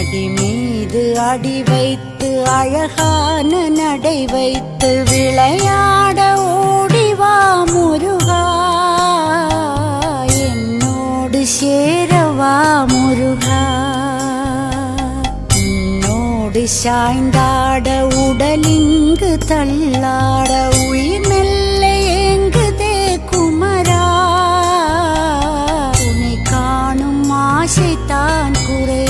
அடி மீது அடி வைத்து அழகான நடை வைத்து விளையாட ஓடிவா முருகா. என்னோடு சேரவா முருகா. என்னோடு சாய்ந்தாட உடலிங்கு தள்ளாட உயிர் மெல்ல ஏங்குதே குமரா. உன்னை காணும் ஆசைத்தான் குறைவா கண்ணோடு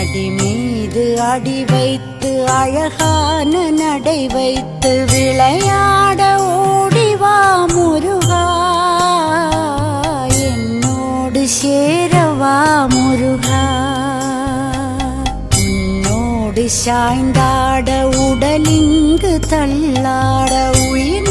அடி மீது அடி வைத்து அழகான நடை வைத்து விளையாட ஓடிவா முருகா. என்னோடு சேரவா முருகா. உன்னோடு சாய்ந்தாட உடலிங்கு தள்ளாட உயிர்